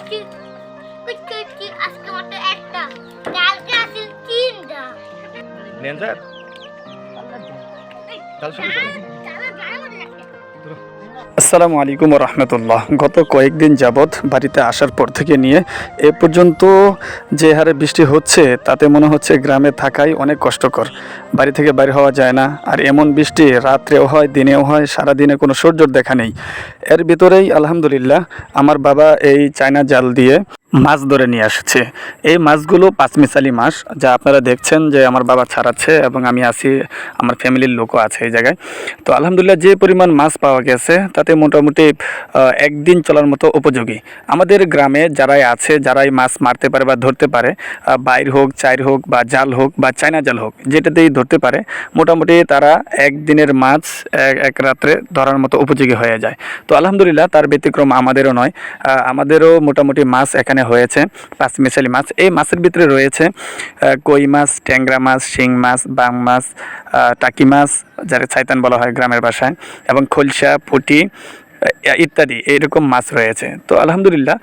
কুচকি কুচকি কুচকি আজকে মাত্র একটা কালকে আসিল তিনটা নেন স্যার তাহলে শুরু করি। আসসালামু আলাইকুম রহমতুল্লাহ গত কয়েকদিন যাবৎ বাড়িতে আসার পর থেকে নিয়ে এ পর্যন্ত যে হারে বৃষ্টি হচ্ছে, তাতে মনে হচ্ছে গ্রামে থাকাই অনেক কষ্টকর। বাড়ি থেকে বাইরে হওয়া যায় না, আর এমন বৃষ্টি রাত্রেও হয়, দিনেও হয় সারা দিনে কোনো সূর্যর দেখা নেই। এর ভিতরেই আলহামদুলিল্লাহ, আমার বাবা এই চায়না জাল দিয়ে মাছ ধরে নিয়ে আসছে। এই মাছগুলো পাঁচমিশালি মাছ, যা আপনারা দেখছেন যে আমার বাবা ছাড়াচ্ছে এবং আমি আছি, আমার ফ্যামিলির লোকও আছে এই জায়গায়। তো আলহামদুলিল্লাহ যে পরিমাণ মাছ পাওয়া গেছে, তাতে মোটামুটি একদিন চলার মতো উপযোগী। আমাদের গ্রামে যারাই আছে, যারাই মাছ মারতে পারে বা ধরতে পারে বাইর হোক, চাইর হোক বা জাল হোক বা চায়না জাল হোক, যেটাতেই ধরতে পারে, মোটামুটি তারা একদিনের মাছ এক এক রাত্রে ধরার মতো উপযোগী হয়ে যায়। তো আলহামদুলিল্লাহ তার ব্যতিক্রম আমাদেরও নয় আমাদেরও মোটামুটি মাছ এখানে হয়েছে পাঁচ মিশালি মাছ। এই মাছের ভিতরে রয়েছে কই মাছ, ট্যাংরা মাছ, শিং মাছ বাং মাছ টাকি মাছ যারা ছাইতান বলা হয় গ্রামের বাসায় এবং খলসা, পুঁটি ইত্যাদি, এইরকম মাছ রয়েছে। তো আলহামদুলিল্লাহ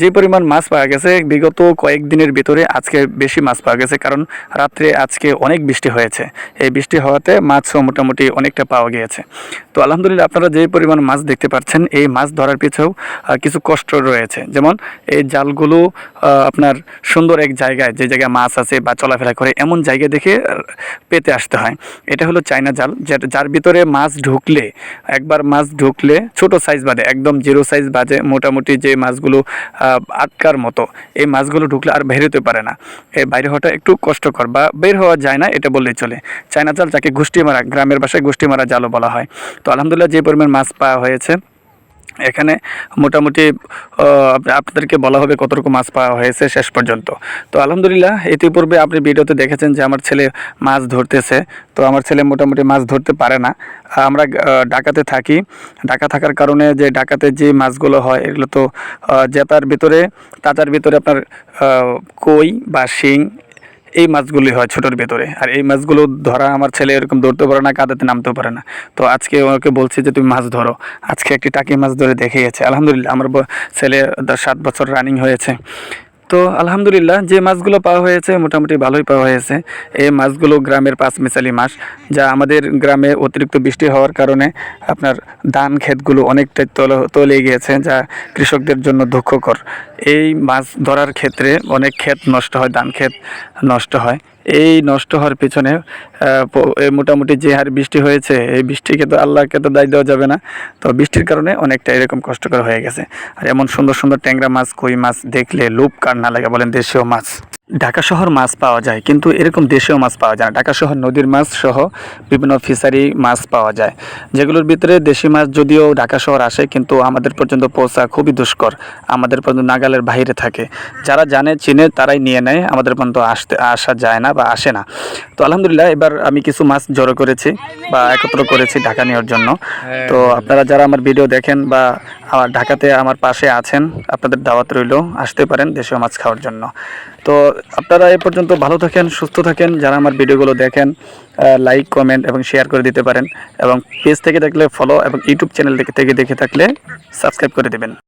যে পরিমাণ মাছ পাওয়া গেছে, বিগত কয়েকদিনের ভিতরে আজকে বেশি মাছ পাওয়া গেছে, কারণ রাত্রে আজকে অনেক বৃষ্টি হয়েছে। এই বৃষ্টি হওয়াতে মাছও মোটামুটি অনেকটা পাওয়া গিয়েছে। তো আলহামদুলিল্লাহ, আপনারা যে পরিমাণ মাছ দেখতে পাচ্ছেন, এই মাছ ধরার পিছেও কিছু কষ্ট রয়েছে। যেমন, এই জালগুলো আপনার সুন্দর এক জায়গায়, যে জায়গায় মাছ আছে বা চলাফেরা করে, এমন জায়গা দেখে পেতে আসতে হয়। এটা হলো চায়না জাল যার ভিতরে মাছ ঢুকলে, একবার মাছ ঢুকলে, ছোট সাইজ বাদে, একদম জিরো সাইজ বাজে, মোটামুটি যে মাছগুলো আটকার মতো, এই মাছগুলো ঢুকলে আর বের হতে পারে না। এই বাইরে হওয়াটা একটু কষ্টকর বা বের হওয়া যায় না, এটা বললেই চলে। চায়না জাল যাকে গোষ্ঠী মারা, গ্রামের বাসায় গোষ্ঠী মারা জালও বলা হয়। তো আলহামদুলিল্লাহ যে পরিমাণ মাছ পাওয়া হয়েছে এখানে মোটামুটি আপনাদেরকে বলা হবে কতটুকু মাছ পাওয়া হয়েছে শেষ পর্যন্ত। তো আলহামদুলিল্লাহ, ইতিপূর্বে আপনি ভিডিওতে দেখেছেন যে আমার ছেলে মাছ ধরতেছে। তো আমার ছেলে মোটামুটি মাছ ধরতে পারে না। আমরা ঢাকাতে থাকি। ঢাকা থাকার কারণে যে ঢাকাতে যে মাছগুলো হয়, এগুলো তো জেতার ভিতরে, তাজার ভিতরে আপনার কই বা শিং এই মাছগুলি হয় ছোটোর ভেতরে। আর এই মাছগুলো ধরা আমার ছেলে এরকম ধরতে পারে না, কাদাতে নামতেও পারে না। তো আজকে ওকে বলছি যে, তুমি মাছ ধরো। আজকে একটি টাকি মাছ ধরে দেখে গেছে। আলহামদুলিল্লাহ, আমার ছেলে সাত বছর রানিং হয়েছে। তো আলহামদুলিল্লাহ, যে মাছগুলো পাওয়া হয়েছে মোটামুটি ভালোই পাওয়া হয়েছে। এই মাছগুলো গ্রামের পাঁচ মিশালি মাছ, যা আমাদের গ্রামে অতিরিক্ত বৃষ্টি হওয়ার কারণে আপনার ধান ক্ষেতগুলো অনেকটাই তল, তলে গিয়েছে, যা কৃষকদের জন্য দুঃখকর। এই মাছ ধরার ক্ষেত্রে অনেক ক্ষেত নষ্ট হয়, ধান ক্ষেত নষ্ট হয়। এই নষ্ট হওয়ার পিছনে মোটামুটি যে হার বৃষ্টি হয়েছে, এই বৃষ্টিকে তো আল্লাহকে তো দায় দেওয়া যাবে না। তো বৃষ্টির কারণে অনেকটা এরকম কষ্টকর হয়ে গেছে। আর এমন সুন্দর সুন্দর ট্যাংরা মাছ, কই মাছ দেখলে লোভ কার না লাগে বলেন দেশীয় মাছ। ঢাকা শহর মাছ পাওয়া যায় কিন্তু এরকম দেশীয় মাছ পাওয়া যায় না। ঢাকা শহর নদীর মাছ সহ বিভিন্ন ফিশারি মাছ পাওয়া যায়। যেগুলোর ভিতরে দেশি মাছ যদিও ঢাকা শহর আসে কিন্তু আমাদের পর্যন্ত পৌঁছা খুবই দুষ্কর। আমাদের পর্যন্ত নাগালের বাইরে থাকে। যারা জানে চিনে তারাই নিয়ে নেয়। আমাদের পর্যন্ত আসতে আসা যায় না বা আসে না। তো আলহামদুলিল্লাহ এবার আমি কিছু মাছ জড়ো করেছি বা একত্র করেছি ঢাকা নেওয়ার জন্য। তো আপনারা যারা আমার ভিডিও দেখেন বা আমার ঢাকাতে আমার পাশে আছেন, আপনাদের দাওয়াত রইল, আসতে পারেন দেশীয় মাছ খাওয়ার জন্য। তো আপনারা এ পর্যন্ত ভালো থাকেন, সুস্থ থাকেন, যারা আমার ভিডিওগুলো দেখেন লাইক কমেন্ট এবং শেয়ার করে দিতে পারেন, এবং পেজ থেকে দেখলে ফলো এবং ইউটিউব চ্যানেল থেকে দেখে থাকলে সাবস্ক্রাইব করে দেবেন।